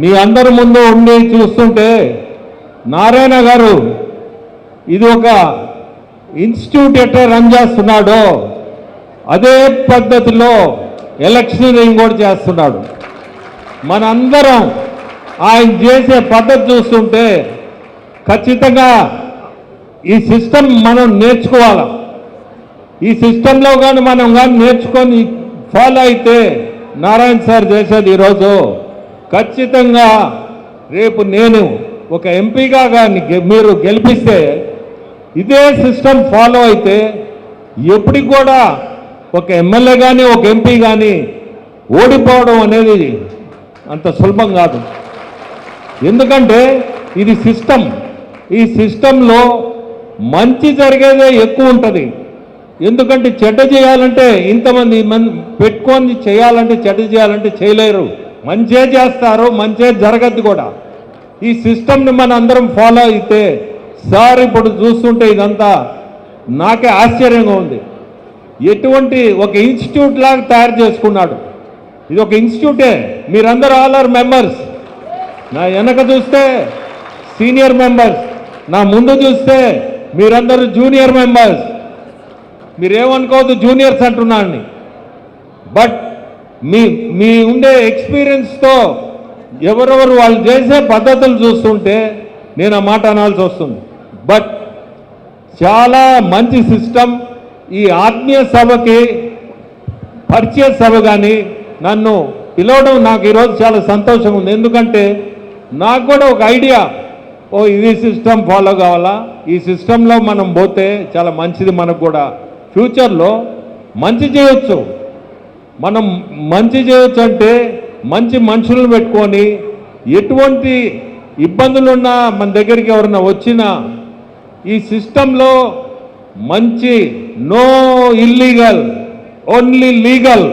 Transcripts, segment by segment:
మీ అందరి ముందు ఉండి చూస్తుంటే నారాయణ గారు ఇది ఒక ఇన్స్టిట్యూట్ ఎట్లా రన్ చేస్తున్నాడో అదే పద్ధతిలో ఎలక్షనీరింగ్ కూడా చేస్తున్నాడు. మనందరం ఆయన చేసే పద్ధతి చూస్తుంటే ఖచ్చితంగా ఈ సిస్టమ్ మనం నేర్చుకోవాలి? ఈ సిస్టంలో కానీ మనం కానీ నేర్చుకొని ఫాలో అయితే నారాయణ సార్ చేసేది ఈరోజు ఖచ్చితంగా రేపు నేను ఒక ఎంపీగా కానీ గె- మీరు గెలిపిస్తే ఇదే సిస్టమ్ ఫాలో అయితే ఎప్పటికి కూడా ఒక ఎమ్మెల్యే కానీ ఒక ఎంపీ కానీ ఓడిపోవడం అనేది అంత సులభం కాదు. ఎందుకంటే ఇది సిస్టమ్ ఈ సిస్టంలో మంచి జరిగేదే ఎక్కువ ఉంటుంది. ఎందుకంటే చెడ్డ చేయాలంటే ఇంతమంది పెట్టుకొని చేయాలంటే చెడ్డ చేయాలంటే చేయలేరు. మంచే చేస్తారు మంచే జరగద్దు కూడా. ఈ సిస్టమ్ని మన అందరం ఫాలో అయితే సార్ ఇప్పుడు చూస్తుంటే ఇదంతా నాకే ఆశ్చర్యంగా ఉంది. ఎటువంటి ఒక ఇన్స్టిట్యూట్ లాగా తయారు చేసుకున్నాడు. ఇది ఒక ఇన్స్టిట్యూటే మీరందరూ ఆల్ ఆర్ మెంబర్స్ నా వెనక చూస్తే సీనియర్ మెంబర్స్ నా ముందు చూస్తే మీరందరూ జూనియర్ మెంబర్స్ మీరేమనుకోవద్దు జూనియర్స్ అంటున్నాను బట్ మీ మీ ఉండే ఎక్స్పీరియన్స్తో ఎవరెవరు వాళ్ళు చేసే పద్ధతులు చూస్తుంటే నేను ఆ మాట అనాల్సి వస్తుంది. బట్ చాలా మంచి సిస్టమ్ ఈ ఆత్మీయ సభకి పరిచయ సభ కానీ నన్ను పిలవడం నాకు ఈరోజు చాలా సంతోషంగా ఉంది. ఎందుకంటే నాకు కూడా ఒక ఐడియా ఓ ఇది సిస్టమ్ ఫాలో కావాలా? ఈ సిస్టంలో మనం పోతే చాలా మంచిది మనకు కూడా. ఫ్యూచర్లో మంచి చేయొచ్చు. మనం మంచి చేయొచ్చు అంటే మంచి మనుషులను పెట్టుకొని ఎటువంటి ఇబ్బందులున్నా మన దగ్గరికి ఎవరైనా వచ్చినా ఈ సిస్టంలో మంచి no illegal only legal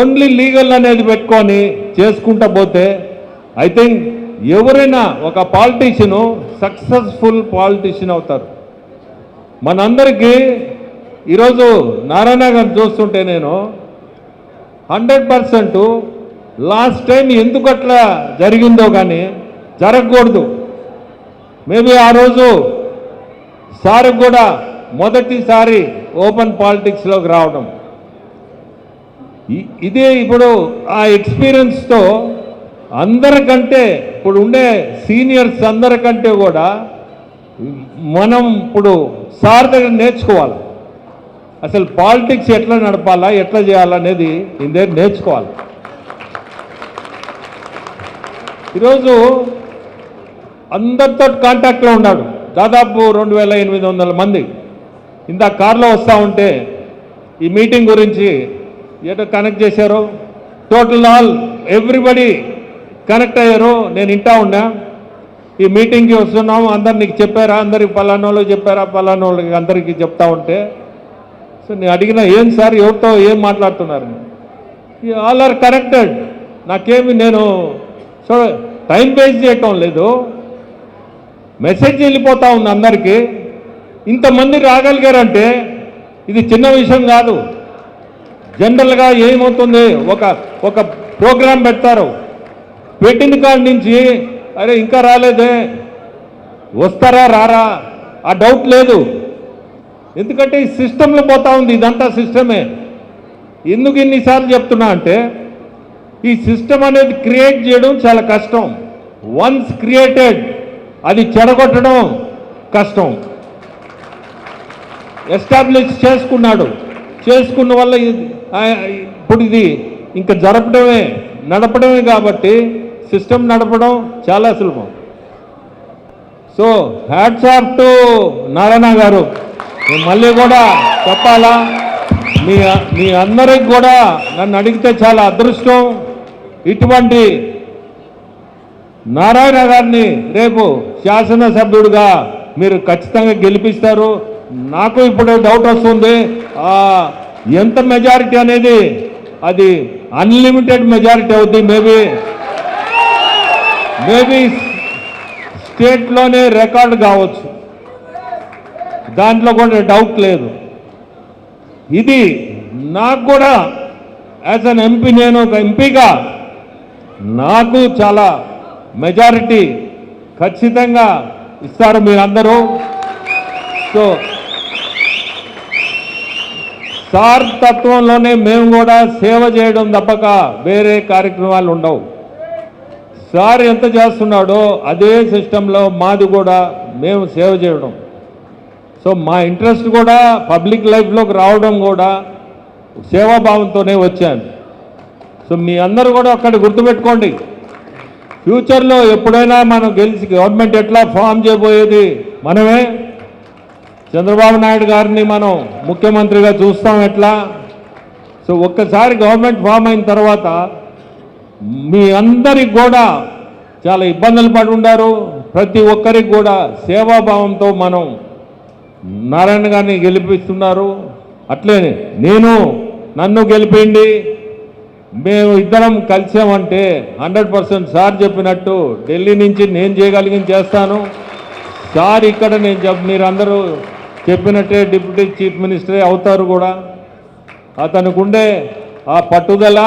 only legal అనేది పెట్టుకొని చేసుకుంటా పోతే ఐ థింక్ ఎవరైనా ఒక పాలిటీషియను సక్సెస్ఫుల్ పాలిటీషియన్ అవుతారు. మనందరికీ ఈరోజు నారాయణ గారు చూస్తుంటే నేను హండ్రెడ్ పర్సెంట్ లాస్ట్ టైం ఎందుకు అట్లా జరిగిందో కానీ జరగకూడదు. మేబీ ఆ రోజు సార్ కూడా మొదటిసారి ఓపెన్ పాలిటిక్స్లోకి రావడం. ఇ- ఇదే ఇప్పుడు ఆ ఎక్స్పీరియన్స్తో అందరికంటే ఇప్పుడు ఉండే సీనియర్స్ అందరికంటే కూడా మనం ఇప్పుడు సార్ దగ్గర నేర్చుకోవాలి. అసలు పాలిటిక్స్ ఎట్లా నడపాలా ఎట్లా చేయాలనేది ఇందే నేర్చుకోవాలి. ఈరోజు అందరితో కాంటాక్ట్లో ఉన్నాడు. దాదాపు రెండు వేల ఎనిమిది వందల మంది. ఇంత కార్లో వస్తూ ఉంటే ఈ మీటింగ్ గురించి ఏదో కనెక్ట్ చేశారు టోటల్ ఆల్ ఎవ్రీబడి కనెక్ట్ అయ్యారు నేను ఇంటా ఉన్నా. ఈ మీటింగ్కి వస్తున్నాము అందరు నీకు చెప్పారా అందరికి పలానా చెప్పారా పలానోళ్ళకి అందరికీ చెప్తా ఉంటే సో నేను అడిగిన ఏం సార్? ఎవరితో ఏం మాట్లాడుతున్నారు? All are connected. నాకేమి నేను సో టైం వేస్ట్ చేయటం లేదు. మెసేజ్ వెళ్ళిపోతా ఉంది అందరికీ. ఇంతమంది రాగలిగారంటే ఇది చిన్న విషయం కాదు. జనరల్గా ఏమవుతుంది? ఒక ఒక ప్రోగ్రాం పెడతారు. పెట్టిన కాడి నుంచి అరే ఇంకా రాలేదే. వస్తారా రారా? ఆ డౌట్ లేదు. ఎందుకంటే ఈ సిస్టంలో పోతా ఉంది ఇదంతా సిస్టమే. ఎందుకు ఇన్నిసార్లు చెప్తున్నా అంటే ఈ సిస్టమ్ అనేది క్రియేట్ చేయడం చాలా కష్టం. వన్స్ క్రియేటెడ్ అది చెడగొట్టడం కష్టం. ఎస్టాబ్లిష్ చేసుకున్నాడు. చేసుకున్న వల్ల ఇప్పుడు ఇది ఇంకా జరపడమే నడపడమే కాబట్టి సిస్టమ్ నడపడం చాలా సులభం. So hats off to Narayana garu. మళ్ళీ కూడా చెప్పాలా? మీ మీ అందరికి కూడా నన్ను అడిగితే చాలా అదృష్టం. ఇటువంటి నారాయణ గారిని రేపు శాసనసభ్యుడిగా మీరు ఖచ్చితంగా గెలిపిస్తారు. నాకు ఇప్పుడు డౌట్ వస్తుంది. ఎంత మెజారిటీ అనేది అది అన్లిమిటెడ్ మెజారిటీ అవుద్ది మేబీ? మేబీ స్టేట్లోనే రికార్డు కావచ్చు. దాంట్లో కూడా డౌట్ లేదు. ఇది నాకు కూడా యాజ్ అన్ ఎంపీ నేను ఒక ఎంపీగా నాకు చాలా మెజారిటీ ఖచ్చితంగా ఇస్తారు మీరందరూ. సో సార్ తత్వంలోనే మేము కూడా సేవ చేయడం తప్పక వేరే కార్యక్రమాలు ఉండవు. సార్ ఎంత చేస్తున్నాడో అదే సిస్టంలో మాది కూడా మేము సేవ చేయడం. సో మా ఇంట్రెస్ట్ కూడా పబ్లిక్ లైఫ్లోకి రావడం కూడా సేవాభావంతోనే వచ్చాను. సో మీ అందరూ కూడా అక్కడ గుర్తుపెట్టుకోండి. ఫ్యూచర్లో ఎప్పుడైనా మనం గెలిచి గవర్నమెంట్ ఎట్లా ఫామ్ చేయబోయేది మనమే. చంద్రబాబు నాయుడు గారిని మనం ముఖ్యమంత్రిగా చూస్తాం ఎట్లా? సో ఒక్కసారి గవర్నమెంట్ ఫామ్ అయిన తర్వాత మీ అందరికి కూడా చాలా ఇబ్బందులు పడి ఉండారు ప్రతి ఒక్కరికి కూడా సేవాభావంతో మనం నారాయణ గారిని గెలిపిస్తున్నారు. అట్లే నేను నన్ను గెలిపిండి మేము ఇద్దరం కలిసామంటే హండ్రెడ్ పర్సెంట్ సార్ చెప్పినట్టు ఢిల్లీ నుంచి నేను చేయగలిగింది చేస్తాను. సార్ ఇక్కడ నేను చెప్ మీరందరూ చెప్పినట్టే డిప్యూటీ చీఫ్ మినిస్టరే అవుతారు కూడా. అతనుకుండే ఆ పట్టుదల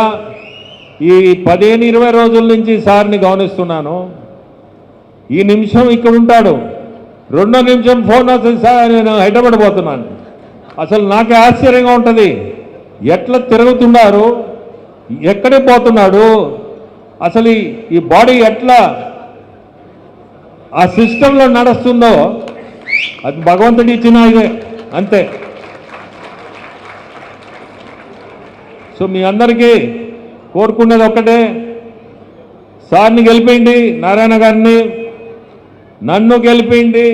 ఈ పదిహేను ఇరవై రోజుల నుంచి సార్ని గమనిస్తున్నాను. ఈ నిమిషం ఇక్కడ ఉంటాడు. రెండో నిమిషం ఫోన్ వస్తుంది సార్ నేను హైదరాబాద్ పోతున్నాను. అసలు నాకే ఆశ్చర్యంగా ఉంటుంది. ఎట్లా తిరుగుతున్నారు? ఎక్కడికి పోతున్నాడు? అసలు ఈ- బాడీ ఎట్లా ఆ సిస్టంలో నడుస్తుందో? అది భగవంతుడి ఇచ్చిన ఇదే. అంతే. సో మీ అందరికీ కోరుకునేది ఒక్కటే. సార్ని గెలిపిండి నారాయణ గారిని నన్ను గెలిపిండి.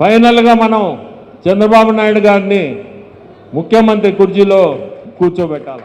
ఫైనల్గా మనం చంద్రబాబు నాయుడు గారిని ముఖ్యమంత్రి కుర్చీలో కూర్చోబెట్టాలి.